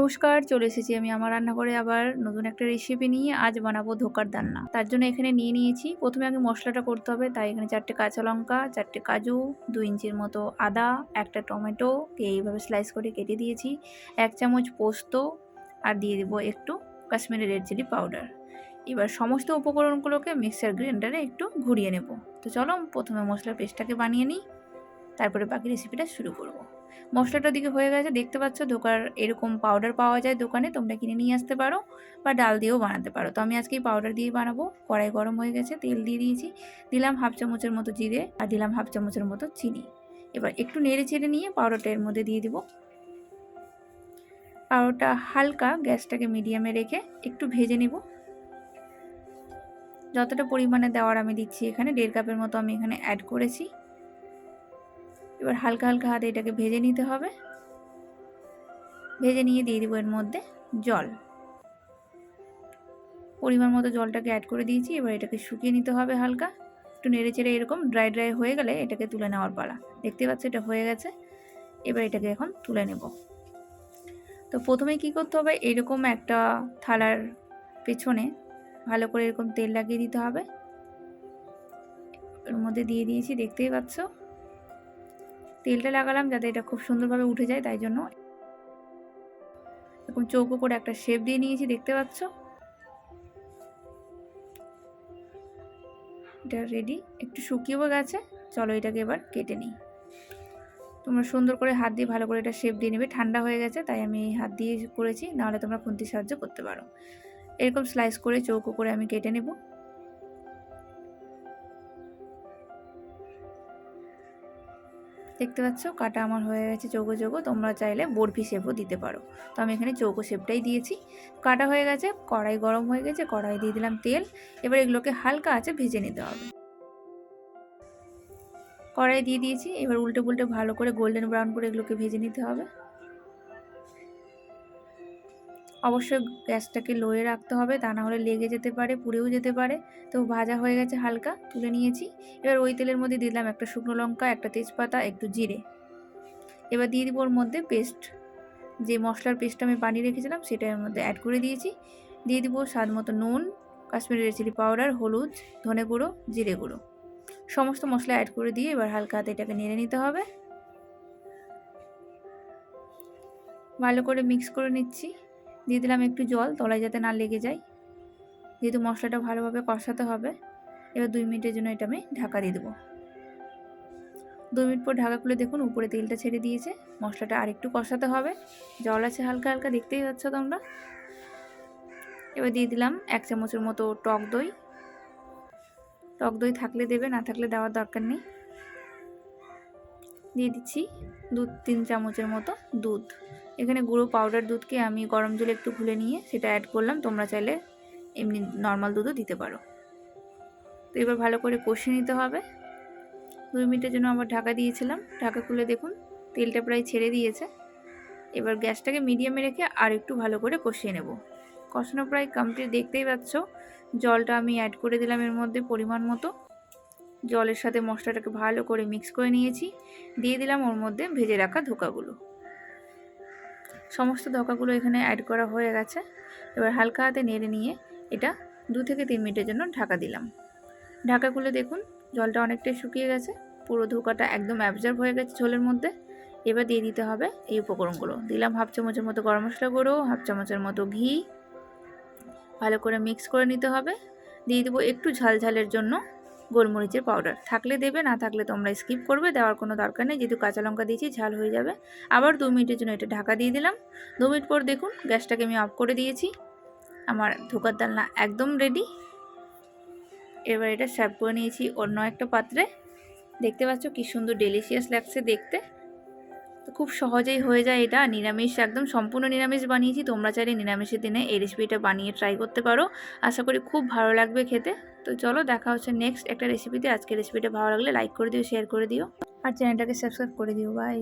নমস্কার, চলে এসেছি আমি আমার রান্নাঘরে আবার নতুন একটা রেসিপি নিয়ে। আজ বানাবো ধোকার দান্না। তার জন্য এখানে নিয়ে নিয়েছি। প্রথমে আগে মশলাটা করতে হবে, তাই এখানে চারটে কাঁচা লঙ্কা, চারটে কাজু দু ইঞ্চির মতো আদা, একটা টমেটো এইভাবে স্লাইস করে কেটে দিয়েছি। এক চামচ পোস্ত, আর দিয়ে দেবো একটু কাশ্মীরি রেড চিলি পাউডার এবার সমস্ত উপকরণগুলোকে মিক্সার গ্রাইন্ডারে একটু ঘুরিয়ে নেব। তো চলো, প্রথমে মশলার পেস্টটাকে বানিয়ে নিই। তারপরে বাকি রেসিপিটা শুরু করব। মশলাটার দিকে হয়ে গেছে। দেখতে পাচ্ছ ধোকার এরকম পাউডার পাওয়া যায় দোকানে, তোমরা কিনে নিয়ে আসতে পারো বা ডাল দিয়েও বানাতে পারো। তো আমি আজকে এই পাউডার দিয়ে বানাবো। কড়াই গরম হয়ে গেছে, তেল দিয়ে দিয়েছি। দিলাম হাফ চামচের মতো জিরে আর দিলাম হাফ চামচের মতো চিনি। এবার একটু নেড়ে ছেড়ে নিয়ে পাউডারটা এর মধ্যে দিয়ে দিব। পাউডারটা হালকা গ্যাসটাকে মিডিয়ামে রেখে একটু ভেজে নেব। যতটা পরিমাণে দেওয়ার আমি দিচ্ছি এখানে, দেড় কাপের মতো আমি এখানে অ্যাড করেছি। এবার হালকা হালকা হাতে এটাকে ভেজে নিতে হবে। ভেজে নিয়ে দিয়ে দেবো এর মধ্যে জল। পরিমাণ মতো জলটাকে অ্যাড করে দিয়েছি, এবার এটাকে শুকিয়ে নিতে হবে হালকা। একটু নেড়ে চেড়ে এরকম ড্রাই ড্রাই হয়ে গেলে এটাকে তুলে নেওয়ার পালা। দেখতে পাচ্ছ এটা হয়ে গেছে। এবার এটাকে এখন তুলে নেব। তো প্রথমে কি করতে হবে, এরকম একটা থালার পেছনে ভালো করে এরকম তেল লাগিয়ে দিতে হবে। এর মধ্যে দিয়ে দিয়েছি, দেখতেই পাচ্ছ। তেলটা লাগালাম যাতে এটা খুব সুন্দরভাবে উঠে যায়, তাই জন্য। এরকম চৌকো করে একটা শেপ দিয়ে নিয়েছি, দেখতে পাচ্ছ? এটা রেডি একটু শুকিয়েও গেছে। চলো এটাকে এবার কেটে নিই। তোমরা সুন্দর করে হাত দিয়ে ভালো করে এটা শেপ দিয়ে নেবে। ঠান্ডা হয়ে গেছে, তাই আমি হাত দিয়ে করেছি। নাহলে তোমরা খুন্তির সাহায্য করতে পারো। এরকম স্লাইস করে চৌকো করে আমি কেটে নেব। দেখতে পাচ্ছ, কাটা আমার হয়ে গেছে চৌকো চৌকো, তোমরা চাইলে বরফি শেপও দিতে পারো। তো আমি এখানে চৌকো শেপটাই দিয়েছি। কাটা হয়ে গেছে, কড়াই গরম হয়ে গেছে, কড়াই দিয়ে দিলাম তেল। এবার এগুলোকে হালকা আছে ভেজে নিতে হবে। কড়াই দিয়ে দিয়েছি, এবার উল্টে পুল্টে ভালো করে গোল্ডেন ব্রাউন করে এগুলোকে ভেজে নিতে হবে। অবশ্যই গ্যাসটাকে লোয়ে রাখতে হবে, তা না হলে লেগে যেতে পারে, পুড়েও যেতে পারে। তো ভাজা হয়ে গেছে হালকা, তুলে নিয়েছি। এবার ওই তেলের মধ্যে দিলাম একটা শুকনো লঙ্কা, একটা তেজপাতা, একটু জিরে। এবার দিয়ে দিব ওর মধ্যে পেস্ট। যে মশলার পেস্টটা আমি বানিয়ে রেখেছিলাম সেটা এর মধ্যে অ্যাড করে দিয়েছি। দিয়ে দিব স্বাদ মতো নুন, কাশ্মীরি রেড চিলি পাউডার, হলুদ, ধনে গুঁড়ো, জিরে গুঁড়ো। সমস্ত মশলা অ্যাড করে দিয়ে এবার হালকা হাতে এটাকে নেড়ে নিতে হবে। ভালো করে মিক্স করে নিচ্ছি। দিয়ে দিলাম একটু জল, তলায় যাতে না লেগে যায়। যেহেতু মশলাটা ভালোভাবে কষাতে হবে, এবার দুই মিনিটের জন্য এটা আমি ঢাকা দিয়ে দেবো। দু মিনিট পর ঢাকা খুলে দেখুন, উপরে তেলটা ছেড়ে দিয়েছে, মশলাটা আরেকটু কষাতে হবে। জল আছে হালকা হালকা, দেখতেই পাচ্ছ তোমরা। এবার দিয়ে দিলাম এক চামচের মতো টক দই। টক দই থাকলে দেবে, না থাকলে দেওয়ার দরকার নেই। দিয়ে দিচ্ছি দু, তিন চামচের মতো দুধ। এখানে গুঁড়ো পাউডার দুধকে আমি গরম জলে একটু খুলে নিয়ে সেটা অ্যাড করলাম। তোমরা চাইলে এমনি নর্মাল দুধও দিতে পারো। তো এবার ভালো করে কষিয়ে নিতে হবে। দুই মিনিটের জন্য আবার ঢাকা দিয়েছিলাম। ঢাকা খুলে দেখুন, তেলটা প্রায় ছেড়ে দিয়েছে। এবার গ্যাসটাকে মিডিয়ামে রেখে আর একটু ভালো করে কষিয়ে নেব। কষানো প্রায় কমপ্লিট দেখতেই পাচ্ছ, জলটা আমি অ্যাড করে দিলাম এর মধ্যে পরিমাণ মতো। জলের সাথে মশলাটাকে ভালো করে মিক্স করে নিয়েছি। দিয়ে দিলাম ওর মধ্যে ভেজে রাখা ধোকাগুলো। সমস্ত ধোকাগুলো এখানে অ্যাড করা হয়ে গেছে। এবার হালকা হাতে নেড়ে নিয়ে এটা দু থেকে তিন মিনিটের জন্য ঢাকা দিলাম। ঢাকা খুলে দেখুন, জলটা অনেকটাই শুকিয়ে গেছে। পুরো ধোকাটা একদম অ্যাবজার্ভ হয়ে গেছে ঝোলের মধ্যে। এবার দিয়ে দিতে হবে এই উপকরণগুলো। দিলাম হাফ চামচের মতো গরম মশলা গুঁড়ো, হাফ চামচের মতো ঘি। ভালো করে মিক্স করে নিতে হবে। দিয়ে দেবো একটু ঝাল ঝালের জন্য গোলমরিচের পাউডার থাকলে দেবে, না থাকলে তোমরা স্কিপ করবে, দেওয়ার কোনো দরকার নেই। যেহেতু কাঁচা লঙ্কা দিয়েছি, ঝাল হয়ে যাবে। আবার দু মিনিটের জন্য এটা ঢাকা দিয়ে দিলাম। দু মিনিট পর দেখুন, গ্যাসটাকে আমি অফ করে দিয়েছি। আমার ধোকার ডালনা একদম রেডি এবার এটা সার্ভ করে নিয়েছি অন্য একটা পাত্রে। দেখতে পাচ্ছ কি সুন্দর ডেলিশিয়াস লাগছে দেখতে। খুব সহজেই হয়ে যায় এটা। নিরামিষ, একদম সম্পূর্ণ নিরামিষ বানিয়েছি। তোমরা চাইলে নিরামিষের দিনে এই রেসিপিটা বানিয়ে ট্রাই করতে পারো। আশা করি খুব ভালো লাগবে খেতে। তো চলো দেখা হচ্ছে নেক্সট একটা রেসিপিতে আজকে রেসিপিটা ভালো লাগলে লাইক করে দিও শেয়ার করে দিও। আর চ্যানেলটাকে সাবস্ক্রাইব করে দিও। বাই